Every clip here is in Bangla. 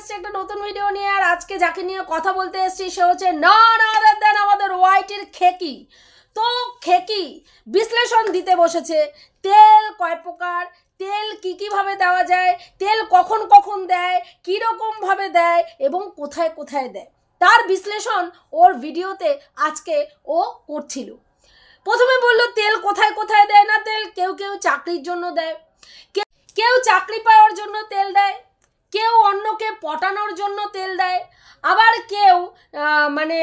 এসেছি একটা নতুন ভিডিও নিয়ে, আর আজকে যাকে নিয়ে কথা বলতে এসেছি সে হচ্ছে নন আদার দেন আমাদের হোয়াইটের খেকি। তো খেকি বিশ্লেষণ দিতে বসেছে, তেল কয় প্রকার, তেল কী কীভাবে দেওয়া যায়, তেল কখন কখন দেয় কীরকমভাবে দেয় এবং কোথায় কোথায় দেয়। তার বিশ্লেষণ ওর ভিডিওতে আজকে ও করছিল। প্রথমে বলল, তেল কোথায় কোথায় দেয় না তেল? কেউ কেউ চাকরির জন্য দেয়। কেউ চাকরি পাওয়ার জন্য তেল দেয়। কেউ অন্যকে পটানোর জন্য তেল দেয়, আবার কেউ মানে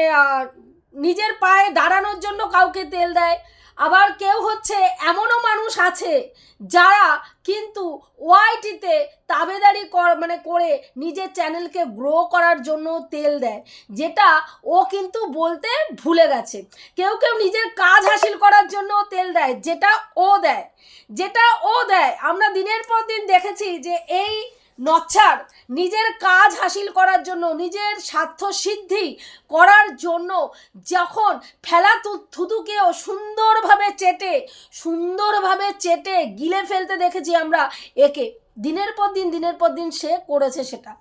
নিজের পায়ে দাঁড়ানোর জন্য কাউকে তেল দেয়, আবার কেউ হচ্ছে এমনও মানুষ আছে যারা কিন্তু ওয়াইটিতে তাবেদারি কর মানে করে নিজের চ্যানেলকে গ্রো করার জন্য তেল দেয়, যেটা ও কিন্তু বলতে ভুলে গেছে। কেউ কেউ নিজের কাজ হাসিল করার জন্য তেল দেয়, যেটা ও দেয়, যেটা ও দেয়। আমরা দিনের পর দিন দেখেছি যে এই নচ্ছার নিজের কাজ হাসিল করার জন্য, নিজের স্বার্থ সিদ্ধি করার জন্য যখন ফেলা থুতুকেও সুন্দরভাবে চেটে সুন্দরভাবে চেটে গিলে ফেলতে দেখেছি আমরা একে। দিনের পর দিন, দিনের পর দিন সে করেছে সেটা।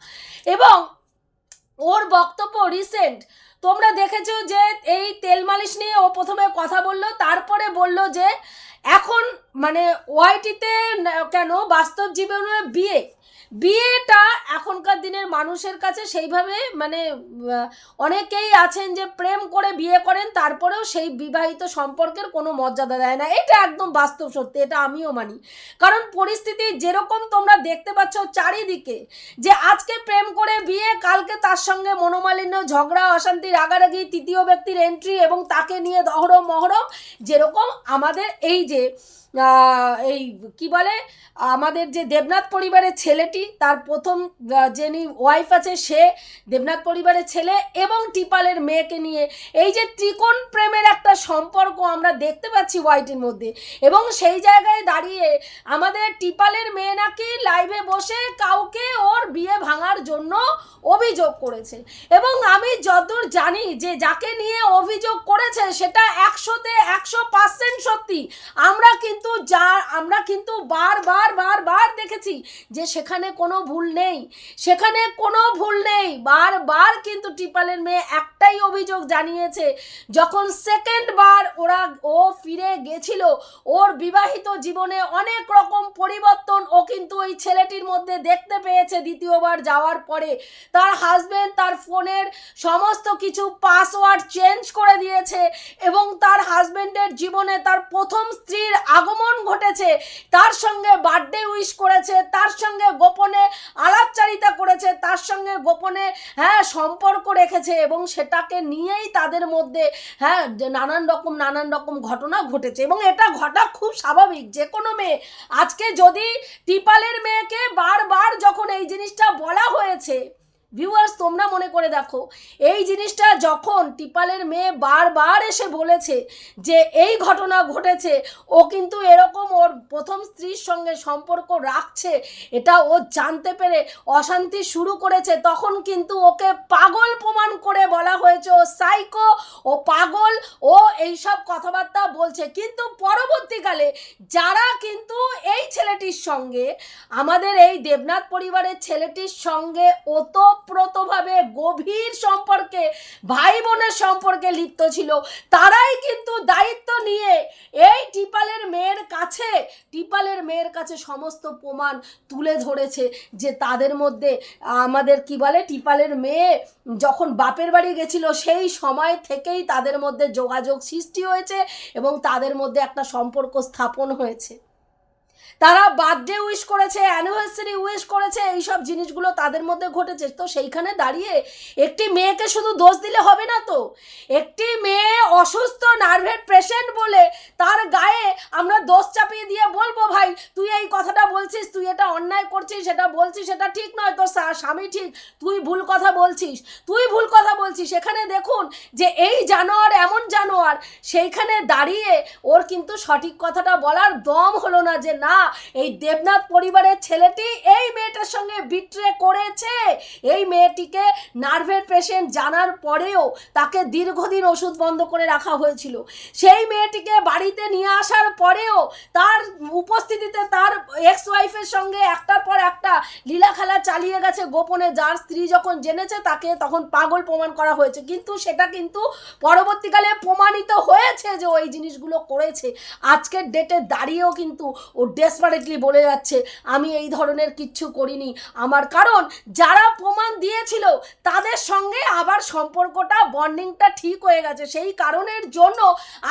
এবং ওর বক্তব্য রিসেন্ট তোমরা দেখেছ যে এই তেল মালিশ নিয়ে ও প্রথমে কথা বলল, তারপরে বলল যে এখন মানে ওয়াইটিতে কেন বাস্তব জীবনে বিয়ে। বিয়েটা এখনকার দিনের মানুষের কাছে সেইভাবে মানে অনেকেই আছেন যে প্রেম করে বিয়ে করেন, তারপরেও সেই বিবাহিত সম্পর্কের কোনো মর্যাদা দেয় না। এটা একদম বাস্তব সত্যি, এটা আমিও মানি। কারণ পরিস্থিতি যেরকম তোমরা দেখতে পাচ্ছ চারিদিকে, যে আজকে প্রেম করে বিয়ে, কালকে তার সঙ্গে মনোমালিন্য, ঝগড়া, অশান্তি, রাগারাগি, তৃতীয় ব্যক্তির এন্ট্রি এবং তাকে নিয়ে দহরম মহরম যেরকম আমাদের এই যে এই কি বলে? আমাদের যে দেবনাথ পরিবারের ছেলেটি, তার প্রথম যিনি ওয়াইফ আছে, সে দেবনাথ পরিবারের ছেলে এবং টিপালের মেয়েকে নিয়ে। এই যে ত্রিকোণ প্রেমের সম্পর্ক আমরা দেখতে পাচ্ছি ওয়াইটির মধ্যে। এবং সেই জায়গায় দাঁড়িয়ে আমাদের টিপালের মেয়ে নাকি লাইভে বসে কাউকে ওর বিয়ে ভাঙার জন্য অভিযোগ করেছে। এবং আমি যতদূর জানি যে যাকে নিয়ে অভিযোগ করেছে সেটা একশোতে একশো পার্সেন্ট সত্যি। আমরা কিন্তু যা, আমরা কিন্তু বারবার বারবার দেখেছি যে সেখানে কোনো ভুল নেই। সেখানে কোনো ভুল নেই। বারবার কিন্তু টিপালের মেয়ে একটাই অভিযোগ জানিয়েছে। যখন সেকেন্ড বার ওরা ও ফিরে গেছিল। ওর বিবাহিত জীবনে অনেক রকম পরিবর্তন ও কিন্তু ওই ছেলেটির মধ্যে দেখতে পেয়েছে দ্বিতীয়বার যাওয়ার পরে। তার হাজবেন্ড তার ফোনের সমস্ত কিছু পাসওয়ার্ড চেঞ্জ করে দিয়েছে এবং তার হাজবেন্ডের জীবনে তার প্রথম স্ত্রীর আগমন ঘটেছে। তার সঙ্গে বার্থডে উইশ করেছে, তার সঙ্গে গোপনে আলাপচারিতা করেছে, তার সঙ্গে গোপনে হ্যাঁ সম্পর্ক রেখেছে এবং সেটাকে নিয়েই তাদের মধ্যে হ্যাঁ নানান রকম নানান রকম ঘটনা ঘটেছে এবং এটা ঘটা খুব স্বাভাবিক। যে কোনো মেয়ে, আজকে যদি টিপালের মেয়েকে বারবার যখন এই জিনিসটা বলা হয়েছে ভিউয়ার্স তোমরা মনে করে দেখো, এই জিনিসটা যখন টিপালের মেয়ে বারবার এসে বলেছে যে এই ঘটনা ঘটেছে, ও কিন্তু এরকম ওর প্রথম স্ত্রীর সঙ্গে সম্পর্ক রাখছে, এটা ও জানতে পেরে অশান্তি শুরু করেছে, তখন কিন্তু ওকে পাগল প্রমাণ করে বলা হয়েছে, ও সাইকো ও পাগল, ও এইসব কথাবার্তা বলছে। কিন্তু পরবর্তীকালে যারা কিন্তু এই ছেলেটির সঙ্গে, আমাদের এই দেবনাথ পরিবারের ছেলেটির সঙ্গে ওতপ্রোতভাবে গভীর সম্পর্কে ভাই বোনের সম্পর্কে লিপ্ত ছিল। তারাই কিন্তু দায়িত্ব নিয়ে এই টিপালের মেয়ের কাছে, টিপালের মেয়ের কাছে সমস্ত প্রমাণ তুলে ধরেছে যে তাদের মধ্যে আমাদের কি বলে, টিপালের মেয়ে যখন বাপের বাড়ি গেছিল, সেই সময় থেকেই তাদের মধ্যে যোগাযোগ সৃষ্টি হয়েছে এবং তাদের মধ্যে একটা সম্পর্ক স্থাপন হয়েছে। তারা বার্থডে উইশ করেছে, অ্যানিভার্সারি উইশ করেছে, এইসব জিনিসগুলো তাদের মধ্যে ঘটেছে। তো সেইখানে দাঁড়িয়ে একটি মেয়েকে শুধু দোষ দিলে হবে না তো? একটি মেয়ে অসুস্থ, নার্ভের পেশেন্ট বলে তার গায়ে আমরা দোষ চাপিয়ে দিয়ে বলব, ভাই, তুই এই কথাটা বলছিস, তুই এটা অন্যায় করছিস, সেটা বলছিস, সেটা ঠিক নয়, তোর স্বামী ঠিক, তুই ভুল কথা বলছিস, তুই ভুল কথা বলছিস। এখানে দেখুন যে এই জানোয়ার এমন জানোয়ার, সেইখানে দাঁড়িয়ে ওর কিন্তু সঠিক কথাটা বলার দম হলো না যে, না এই দেবনাথ পরিবারের ছেলেটি এই মেয়েটার সঙ্গে বিট্রে করেছে। এই মেয়েটিকে নার্ভের পেশেন্ট জানার পরেও তাকে দীর্ঘদিন ওষুধ বন্ধ করে রাখা হয়েছিল। সেই মেয়েটিকে বাড়িতে নিয়ে আসার পরেও তার উপস্থিতিতে তার এক্স ওয়াইফের সঙ্গে একটার পর একটা লীলা খেলা চালিয়ে গেছে। গোপনে যার স্ত্রী যখন জেনেছে তাকে তখন পাগল প্রমাণ করা হয়েছে। কিন্তু সেটা কিন্তু পরবর্তীকালে প্রমাণিত হয়েছে যে ওই জিনিসগুলো করেছে। আজকের ডেটে দাঁড়িয়েও কিন্তু ও ডেসপারেটলি বলে যাচ্ছে, আমি এই ধরনের কিচ্ছু করিনি। আমার কারণ, যারা প্রমাণ দিয়েছিল, তাদের সঙ্গে আবার সম্পর্কটা বন্ডিংটা ঠিক হয়ে গেছে। সেই কারণের জন্য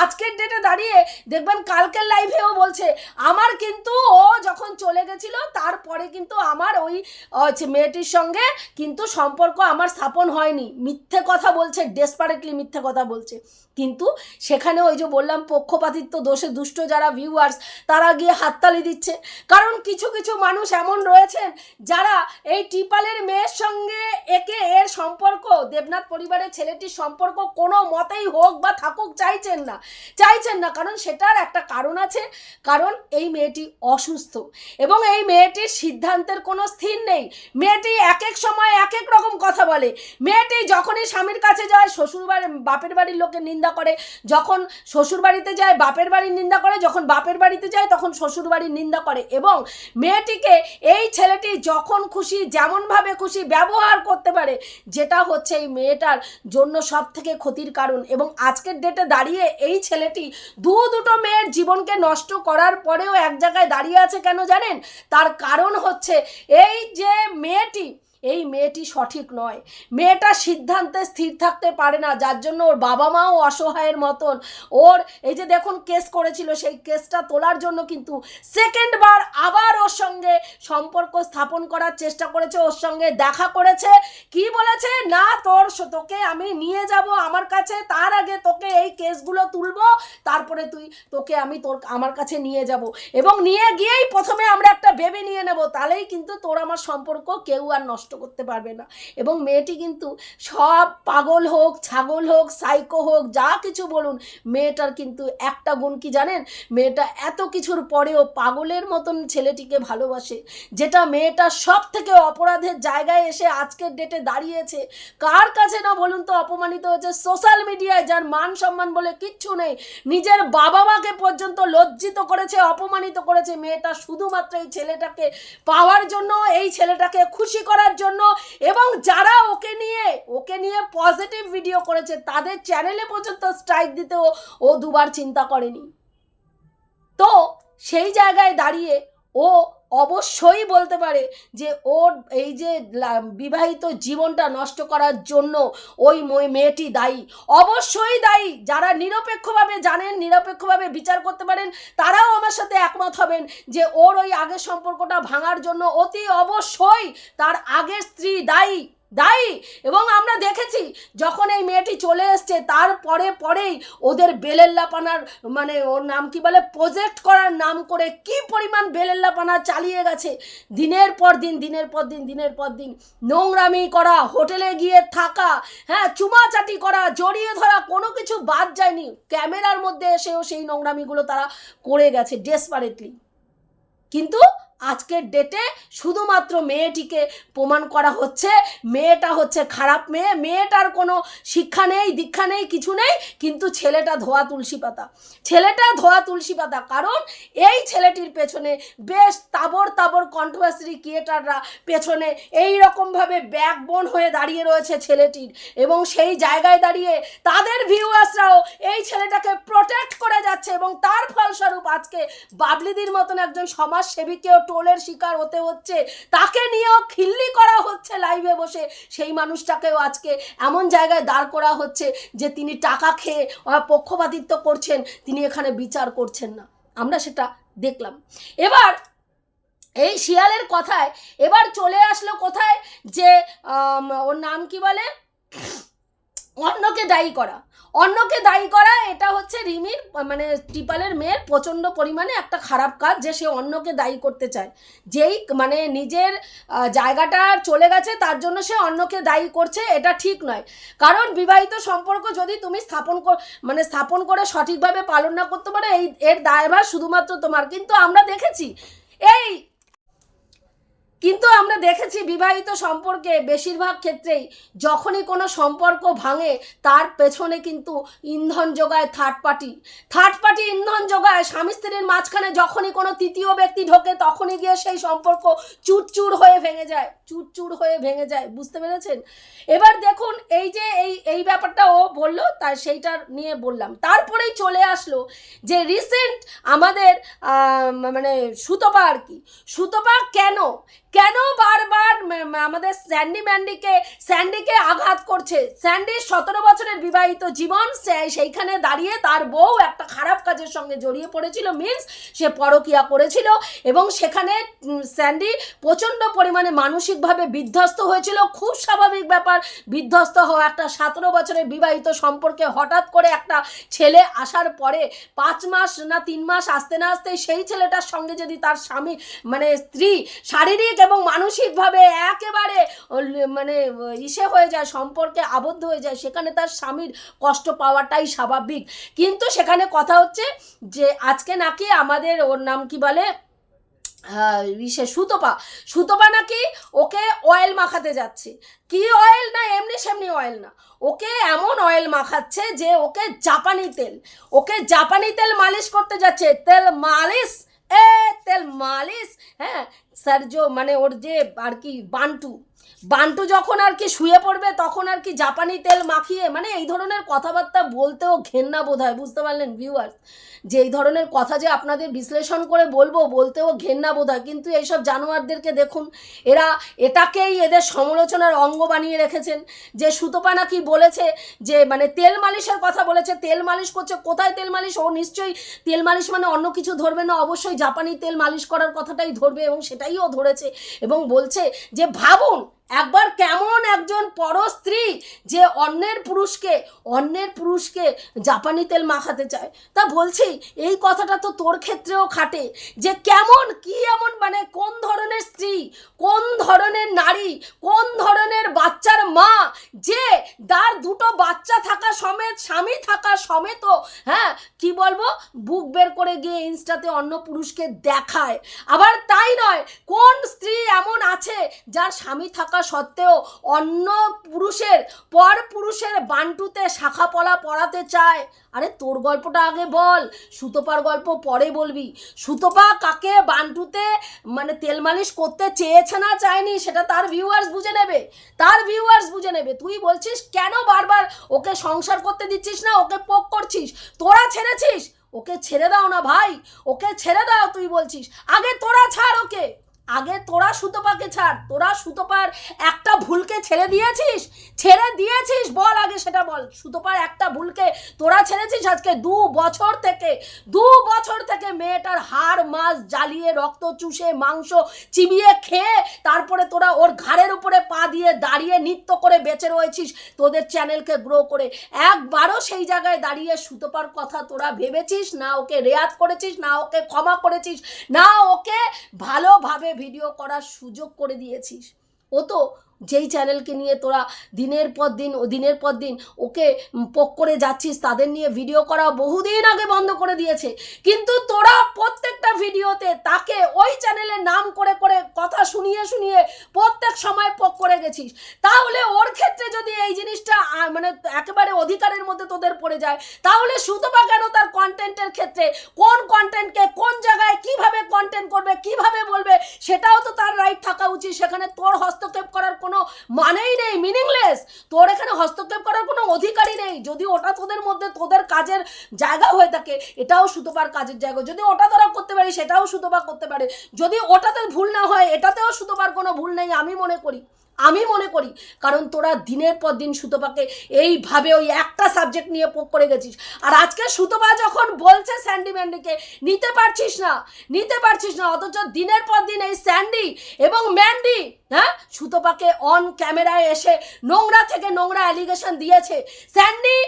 আজকের ডেটে দাঁড়িয়ে দেখবেন কালকের লাইভেও বলছে, আমার কিন্তু ও যখন চলে গেছিল, তারপরে কিন্তু আমার ওই মেয়েটির সঙ্গে কিন্তু সম্পর্ক আমার স্থাপন হয়নি। মিথ্যে কথা বলছে ডেসপারেটলি মিথ্যে কথা বলছে। কিন্তু সেখানে ওই যে বললাম পক্ষপাতিত্ব, দোষে দুষ্ট যারা ভিউয়ার্স তারা গিয়ে হাততালি দিচ্ছে। কারণ কিছু কিছু মানুষ এমন রয়েছেন যারা এই টিপালের মেয়ের সঙ্গে একে এর সম্পর্ক, দেবনাথ পরিবারের ছেলেটির সম্পর্ক কোনো মতেই হোক বা থাকুক চাইছেন না। চাইছেন না, কারণ সেটার একটা কারণ আছে, কারণ এই মেয়েটি অসুস্থ এবং এই মেয়েটির সিদ্ধান্তের কোনো স্থির নেই। মেয়েটি এক এক সময় এক এক রকম কথা বলে। মেয়েটি যখনই স্বামীর কাছে যায় শ্বশুর বাপের বাড়ির লোকের নিন্দা করে। যখন শ্বশুর বাড়িতে যায়, বাপের বাড়ির নিন্দা করে, যখন বাপের বাড়িতে যায়, তখন শ্বশুর বাড়ির নিন্দা করে এবং মেয়েটিকে এই ছেলেটি যখন খুশি, যেমনভাবে খুশি ব্যবহার করতে পারে, যেটা হচ্ছে এই মেয়েটার জন্য সব থেকে ক্ষতির কারণ এবং আজকের ডেটে দাঁড়িয়ে এই ছেলেটি দু দুটো মেয়ের জীবনকে নষ্ট করার পরেও এক জায়গায় দাঁড়িয়ে আছে কেন জানেন? তার কারণ হচ্ছে এই যে মেয়েটি এই মেয়েটি সঠিক নয়। মেয়েটা সিদ্ধান্তে স্থির থাকতে পারে না, যার জন্য ওর বাবা মাও অসহায়ের মতন। ওর এই যে দেখুন কেস করেছিল, সেই কেসটা তোলার জন্য কিন্তু সেকেন্ড বার আবার ওর সঙ্গে সম্পর্ক স্থাপন করার চেষ্টা করেছে, ওর সঙ্গে দেখা করেছে। কি বলেছে? না তোর তোকে আমি নিয়ে যাব আমার কাছে, তার আগে তোকে এই কেসগুলো তুলবো, তারপরে তুই তোকে আমি তোর আমার কাছে নিয়ে যাব। এবং নিয়ে গিয়েই প্রথমে আমরা একটা বেবি নিয়ে নেব, তাহলেই কিন্তু তোর আমার সম্পর্ক কেউ আর নষ্ট করতে পারবে না। এবং মেয়েটি কিন্তু সব পাগল হোক, ছাগল হোক সাইকো হোক, যা কিছু বলুন, মেয়েটার কিন্তু একটা গুণ কি জানেন? মেয়েটা এত কিছুর পরেও পাগলের মতন ছেলেটিকে ভালোবাসে, যেটা মেয়েটা সব থেকে অপরাধের জায়গায় এসে আজকের ডেটে দাঁড়িয়েছে। কার কাছে না বলুন তো অপমানিত হয়েছে? সোশ্যাল মিডিয়ায় যার মান সম্মান বলে কিচ্ছু নেই। নিজের বাবা মাকে পর্যন্ত লজ্জিত করেছে, অপমানিত করেছে মেয়েটা। শুধুমাত্র এই ছেলেটাকে পাওয়ার জন্য, এই ছেলেটাকে খুশি করার জন্য এবং যারা ওকে নিয়ে ওকে নিয়ে পজিটিভ ভিডিও করেছে, তাদের চ্যানেলে পর্যন্ত স্ট্রাইক দিতেও ও দুবার চিন্তা করেনি। তো সেই জায়গায় দাঁড়িয়ে ও অবশ্যই বলতে পারে যে ওর এই যে বিবাহিত জীবনটা নষ্ট করার জন্য ওই মেয়েটি দায়ী। অবশ্যই দায়ী। যারা নিরপেক্ষভাবে জানেন, নিরপেক্ষভাবে বিচার করতে পারেন, তারাও আমার সাথে একমত হবেন যে ওর ওই আগের সম্পর্কটা ভাঙার জন্য অতি অবশ্যই তার আগের স্ত্রী দায়ী। দায়ী। এবং আমরা দেখেছি, যখন এই মেয়েটি চলে এসছে তারপরে পরেই ওদের বেলেল্লাপানার মানে ওর নাম কি বলে প্রজেক্ট করার নাম করে কি পরিমাণ বেলেল্লাপানা চালিয়ে গেছে। দিনের পর দিন, দিনের পর দিন, দিনের পর দিন নোংরামি করা, হোটেলে গিয়ে থাকা হ্যাঁ চুমাচাটি করা, জড়িয়ে ধরা, কোনো কিছু বাদ যায়নি। ক্যামেরার মধ্যে এসেও সেই নোংরামিগুলো তারা করে গেছে ডেসপারেটলি কিন্তু আজকের ডেটে শুধুমাত্র মেয়েটিকে প্রমাণ করা হচ্ছে। মেয়েটা হচ্ছে খারাপ মেয়ে। মেয়েটার কোনো শিক্ষা নেই, দীক্ষা নেই, কিছু নেই, কিন্তু ছেলেটা ধোয়া তুলসী পাতা। ছেলেটা ধোয়া তুলসী পাতা, কারণ এই ছেলেটির পেছনে বেশ তাবর তাবর কন্ট্রোভার্সি ক্রিয়েটাররা পেছনে এই রকমভাবে ব্যাকবোন হয়ে দাঁড়িয়ে রয়েছে ছেলেটির এবং সেই জায়গায় দাঁড়িয়ে তাদের ভিউয়ার্সরাও এই ছেলেটাকে প্রোটেক্ট করে যাচ্ছে এবং তার ফলস্বরূপ আজকে বাবলিদির মতন একজন সমাজসেবীকেও টোলের শিকার হতে হচ্ছে। তাকে নিয়েও খিল্লি করা হচ্ছে লাইভে বসে। সেই মানুষটাকেও আজকে এমন জায়গায় দাঁড় করা হচ্ছে যে তিনি টাকা খেয়ে পক্ষপাতিত্ব করছেন, তিনি এখানে বিচার করছেন না। আমরা সেটা দেখলাম। এবার এই শিয়ালের কথায়, এবার চলে আসলো কোথায় যে ওর নাম কি বলে? অন্যকে দায়ী করা। অন্যকে দায়ী করা, এটা হচ্ছে রিমির মানে টিপালের মেয়ের প্রচণ্ড পরিমাণে একটা খারাপ কাজ যে সে অন্যকে দায়ী করতে চায়। যেই মানে নিজের জায়গাটা চলে গেছে, তার জন্য সে অন্যকে দায়ী করছে, এটা ঠিক নয়। কারণ বিবাহিত সম্পর্ক যদি তুমি স্থাপন মানে স্থাপন করে সঠিকভাবে পালন না করতে পারো, এই, এর দায়ভার শুধুমাত্র তোমার। কিন্তু আমরা দেখেছি, এই কিন্তু আমরা দেখেছি বিবাহিত সম্পর্কে বেশিরভাগ ক্ষেত্রেই যখনই কোনো সম্পর্ক ভাঙে, তার পেছনে কিন্তু ইন্ধন যোগায় থার্ড পার্টি থার্ড পার্টি ইন্ধন যোগায় স্বামী স্ত্রীর মাঝখানে যখনই কোনো তৃতীয় ব্যক্তি ঢোকে, তখনই গিয়ে সেই সম্পর্ক চুরচুর হয়ে ভেঙে যায়, চুরচুর হয়ে ভেঙে যায়। বুঝতে পেরেছেন? এবার দেখুন, এই যে এই এই ব্যাপারটা ও বলল তার সেইটা নিয়ে বললাম। তারপরেই চলে আসলো যে রিসেন্ট আমাদের মানে সুতপা আর কি। সুতপা কেন কেন বারবার আমাদের স্যান্ডি ম্যান্ডিকে, স্যান্ডিকে আঘাত করছে? স্যান্ডির সতেরো বছরের বিবাহিত জীবন সেইখানে দাঁড়িয়ে তার বউ একটা খারাপ কাজের সঙ্গে জড়িয়ে পড়েছিল মিন্স সে পরকিয়া করেছিল এবং সেখানে স্যান্ডি প্রচণ্ড পরিমাণে মানসিকভাবে বিধ্বস্ত হয়েছিল। খুব স্বাভাবিক ব্যাপার, বিধ্বস্ত হওয়া একটা সতেরো বছরের বিবাহিত সম্পর্কে হঠাৎ করে একটা ছেলে আসার পরে পাঁচ মাস না তিন মাস আসতে না আসতে সেই ছেলেটার সঙ্গে যদি তার স্বামী মানে স্ত্রী শারীরিক এবং মানসিকভাবে একেবারে মানে ইসে হয়ে যায়, সম্পর্কে আবদ্ধ হয়ে যায়, সেখানে তার স্বামীর কষ্ট পাওয়াটাই স্বাভাবিক। কিন্তু সেখানে কথা হচ্ছে যে, আজকে নাকি আমাদের ওর নাম কি বলে? ইসে সুতপা। সুতপা নাকি ওকে অয়েল মাখাতে যাচ্ছে। কি অয়েল না, এমনি সেমনি অয়েল না। ওকে এমন অয়েল মাখাচ্ছে যে, ওকে জাপানি তেল, ওকে জাপানি তেল মালিশ করতে যাচ্ছে। তেল মালিশ এ তেল মালিশ হ্যাঁ সার্জো মানে ওর যে আর কি বান্টু বান্টু যখন আর কি শুয়ে পড়বে, তখন আর কি জাপানি তেল মাখিয়ে মানে এই ধরনের কথাবার্তা বলতেও ঘেন্না বোধ হয় বুঝতে পারলেন ভিউয়ার্স যে এই ধরনের কথা যে আপনাদের বিশ্লেষণ করে বলব, বলতেও ঘেন্না বোধ হয় কিন্তু এইসব জানোয়ারদেরকে দেখুন, এরা এটাকেই এদের সমালোচনার অঙ্গ বানিয়ে রেখেছেন। যে সুতপা নাকি বলেছে যে মানে তেল মালিশের কথা বলেছে, তেল মালিশ করছে, কোথায় তেল মালিশ? ও নিশ্চয়ই তেল মালিশ মানে অন্য কিছু ধরবে না, অবশ্যই জাপানি তেল মালিশ করার কথাটাই ধরবে এবং সেটাই ও ধরেছে এবং বলছে যে, ভাবুন know একবার কেমন একজন পর স্ত্রী যে অন্যের পুরুষকে অন্যের পুরুষকে জাপানি তেল মাখাতে চায়। তা বলছি, এই কথাটা তো তোর ক্ষেত্রেও খাটে যে কেমন, কি এমন মানে কোন ধরনের স্ত্রী, কোন ধরনের নারী, কোন ধরনের বাচ্চার মা যে তার দুটো বাচ্চা থাকা সমেত, স্বামী থাকা সমেত হ্যাঁ কি বলব, বুক বের করে গিয়ে ইনস্টাতে অন্য পুরুষকে দেখায়। আবার তাই নয়, কোন স্ত্রী এমন আছে যার স্বামী থাকা সত্ত্বেও অন্য পুরুষের, পর পুরুষের বান্টুতে শাখা পলা পড়াতে চায়। আরে তোর গল্পটা আগে বল, সুতপার গল্প পরে বলবি। সুতপা কাকে বান্টুতে মানে তেল মালিশ করতে চেয়েছে না চায়নি, সেটা তার ভিউয়ার্স বুঝে নেবে। তার ভিউয়ার্স বুঝে নেবে। তুই বলছিস, কেন বারবার ওকে সংসার করতে দিচ্ছিস না? ওকে পোক করছিস? তোরা ছেড়েছিস? ওকে ছেড়ে দাও না ভাই, ওকে ছেড়ে দাও তুই বলছিস। আগে তোরা ছাড় আগে তোরা সুতপাকে ছাড়, তোরা সুতপার একটা ভুলকে ছেড়ে দিয়েছিস ছেড়ে দিয়েছিস, বল আগে সেটা বল। সুতপার একটা ভুলকে তোরা ছেড়েছিস আজকে দু বছর থেকে, দু বছর থেকে মেয়েটার হাড় মাছ জ্বালিয়ে, রক্ত চুষে, মাংস চিবিয়ে খেয়ে, তারপরে তোরা ওর ঘাড়ের উপরে পা দিয়ে দাঁড়িয়ে নৃত্য করে বেঁচে রয়েছিস, তোদের চ্যানেলকে গ্রো করে। একবারও সেই জায়গায় দাঁড়িয়ে সুতপার কথা তোরা ভেবেছিস, না ওকে রেয়াত করেছিস, না ওকে ক্ষমা করেছিস, না ওকে ভালোভাবে ভিডিও করার সুযোগ করে দিয়েছিস। ও তো যেই চ্যানেলকে নিয়ে তোরা দিনের পর দিন ও দিনের পর দিন ওকে পোক করে যাচ্ছিস, তাদের নিয়ে ভিডিও করা বহুদিন আগে বন্ধ করে দিয়েছে। কিন্তু তোরা প্রত্যেকটা ভিডিওতে তাকে ওই চ্যানেলের নাম করে করে কথা শুনিয়ে শুনিয়ে প্রত্যেক সময় পোক করে গেছিস। তাহলে ওর ক্ষেত্রে যদি এই জিনিসটা মানে একেবারে অধিকারের মধ্যে তোদের পড়ে যায়, তাহলে সুতপা কেন তার কন্টেন্টের ক্ষেত্রে? কোন কন্টেন্টকে কোন জায়গায় কীভাবে কন্টেন্ট করবে, কীভাবে বলবে, সেটাও তো তার রাইট থাকা উচিত। সেখানে তোর হস্তক্ষেপ করার মানেই নেই মিনিংলেস তোর এখানে হস্তক্ষেপ করার কোনো অধিকারই নেই। যদি ওটা তোদের মধ্যে, তোদের কাজের জায়গা হয়ে থাকে, এটাও সুতোপার কাজের জায়গা। যদি ওটা তোরা করতে পারি সেটাও সুতোপা করতে পারে। যদি ওটাতে ভুল না হয়, এটাতেও সুতোপার কোনো ভুল নেই, আমি মনে করি। আমি মনে করি, কারণ তোরা দিনের পর দিন সুতোপাকে এইভাবে ওই একটা সাবজেক্ট নিয়ে পোক করে গেছিস। আর আজকে সুতোপা যখন বলছে স্যান্ডি ম্যান্ডিকে, নিতে পারছিস না, নিতে পারছিস না, অথচ দিনের পর দিন এই স্যান্ডি এবং ম্যান্ডি হ্যাঁ সুতোপাকে অন ক্যামেরায় এসে নোংরা থেকে নোংরা অ্যালিগেশন দিয়েছে। স্যান্ডি,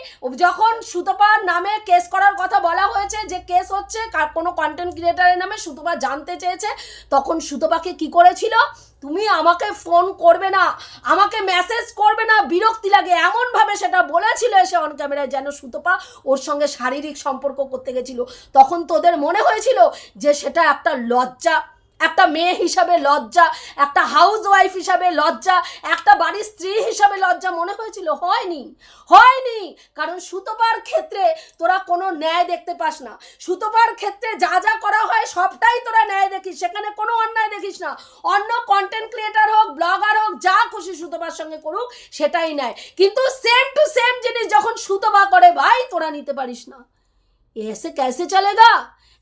যখন সুতোপার নামে কেস করার কথা বলা হয়েছে যে কেস হচ্ছে কোনো কন্টেন্ট ক্রিয়েটারের নামে সুতোপা জানতে চেয়েছে, তখন সুতোপাকে কি করেছিল? তুমি আমাকে ফোন করবে না, আমাকে মেসেজ করবে না, বিরক্তি লাগে। এমনভাবে সেটা বলেছিল এসে অন ক্যামেরায় যেন সুতপা ওর সঙ্গে শারীরিক সম্পর্ক করতে গেছিল। তখন তোদের মনে হয়েছিল যে সেটা একটা লজ্জা। একটা মেয়ে হিসাবে লজ্জা একটা হাউস ওয়াইফ হিসাবে লজ্জা একটা বাড়ির স্ত্রী হিসাবে লজ্জা মনে হয়েছিল হয়নি হয়নি কারণ সুতোপার ক্ষেত্রে তোরা কোনো ন্যায় দেখতে পাস না সুতোপার ক্ষেত্রে যা যা করা হয় সবটাই তোরা ন্যায় দেখিস সেখানে কোনো অন্যায় দেখিস না অন্য কন্টেন্ট ক্রিয়েটার হোক ব্লগার হোক যা খুশি সুতোপার সঙ্গে করুক সেটাই নেয় কিন্তু সেম টু সেম জিনিস যখন সুতোপা করে ভাই তোরা নিতে পারিস না ऐसे कैसे चलेगा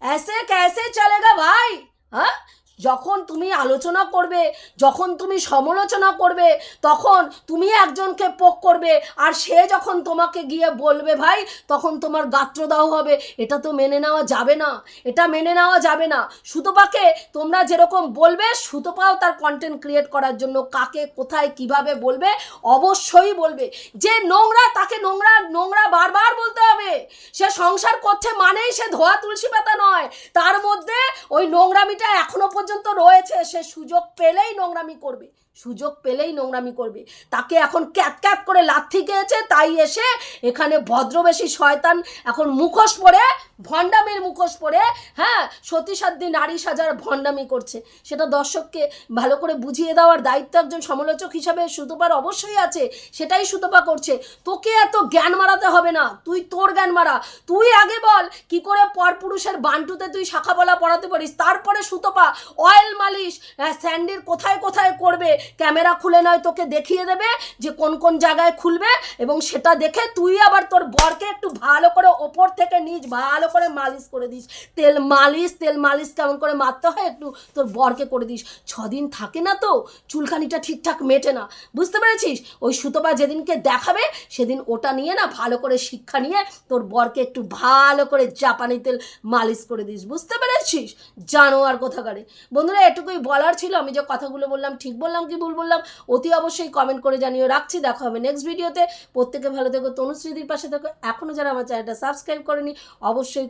ऐसे कैसे चलेगा ভাই হ্যাঁ যখন তুমি আলোচনা করবে, যখন তুমি সমালোচনা করবে, তখন তুমি একজনকে পোক করবে আর সে যখন তোমাকে গিয়ে বলবে, ভাই, তখন তোমার গাত্রদাহ হবে। এটা তো মেনে নেওয়া যাবে না। এটা মেনে নেওয়া যাবে না। সুতোপাকে তোমরা যেরকম বলবে, সুতোপাও তার কন্টেন্ট ক্রিয়েট করার জন্য কাকে, কোথায়, কীভাবে বলবে, অবশ্যই বলবে। যে নোংরা, তাকে নোংরা নোংরা বারবার বলতে হবে। সে সংসার করছে মানেই সে ধোয়া তুলসী পাতা নয়। তার মধ্যে ওই নোংরামিটা এখনও পর্যন্ত রয়েছে, সে সুযোগ পেলেই নোংরামি করবে। সুযোগ পেলেই নোংরামি করবে। তাকে এখন ক্যাত ক্যাত করে লাথি খেয়েছে, তাই এসে এখানে ভদ্রবেশী শয়তান এখন মুখোশ পরে ভণ্ডামির মুখোশ পরে হ্যাঁ সতী সাধ্যী নারী সাজার ভণ্ডামি করছে। সেটা দর্শককে ভালো করে বুঝিয়ে দেওয়ার দায়িত্ব একজন সমালোচক হিসাবে সুতোপার অবশ্যই আছে সেটাই সুতোপা করছে। তোকে এত জ্ঞান মারাতে হবে না তুই তোর জ্ঞান মারা। তুই আগে বল কি করে পরপুরুষের বান্টুতে তুই শাখা বলা পড়াতে পারিস? তারপরে সুতোপা অয়েল মালিশ হ্যাঁ, স্যান্ডির কোথায় কোথায় করবে? ক্যামেরা খুলে নয় তোকে দেখিয়ে দেবে যে কোন কোন জায়গায় খুলবে এবং সেটা দেখে তুই আবার তোর বরকে একটু ভালো করে ওপর থেকে নিচ ভালো করে মালিশ করে দিস। তেল মালিশ তেল মালিশ কেমন করে মারতে হয় একটু তোর বরকে করে দিস। ছদিন থাকে না তো, চুলখানিটা ঠিকঠাক মেটে না। বুঝতে পেরেছিস? ওই সুতোপা যেদিনকে দেখাবে, সেদিন ওটা নিয়ে না ভালো করে শিক্ষা নিয়ে তোর বরকে একটু ভালো করে জাপানি তেল মালিশ করে দিস। বুঝতে পেরেছিস? জানোয়ার কোথাকারে। বন্ধুরা, এটুকুই বলার ছিল। আমি যে কথাগুলো বললাম, ঠিক বললাম কি ভুল বললাম, অতি অবশ্যই কমেন্ট করে জানিয়ে রাখছি, দেখা হবে নেক্সট ভিডিওতে প্রত্যেকে ভালো থেকো। তনুশ্রীদির পাশে থেকো। এখনও যারা আমার চ্যানেলটা সাবস্ক্রাইব করেনি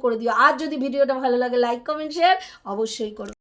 করে দিও। আর যদি ভিডিওটা ভালো লাগে লাইক কমেন্ট শেয়ার অবশ্যই করো।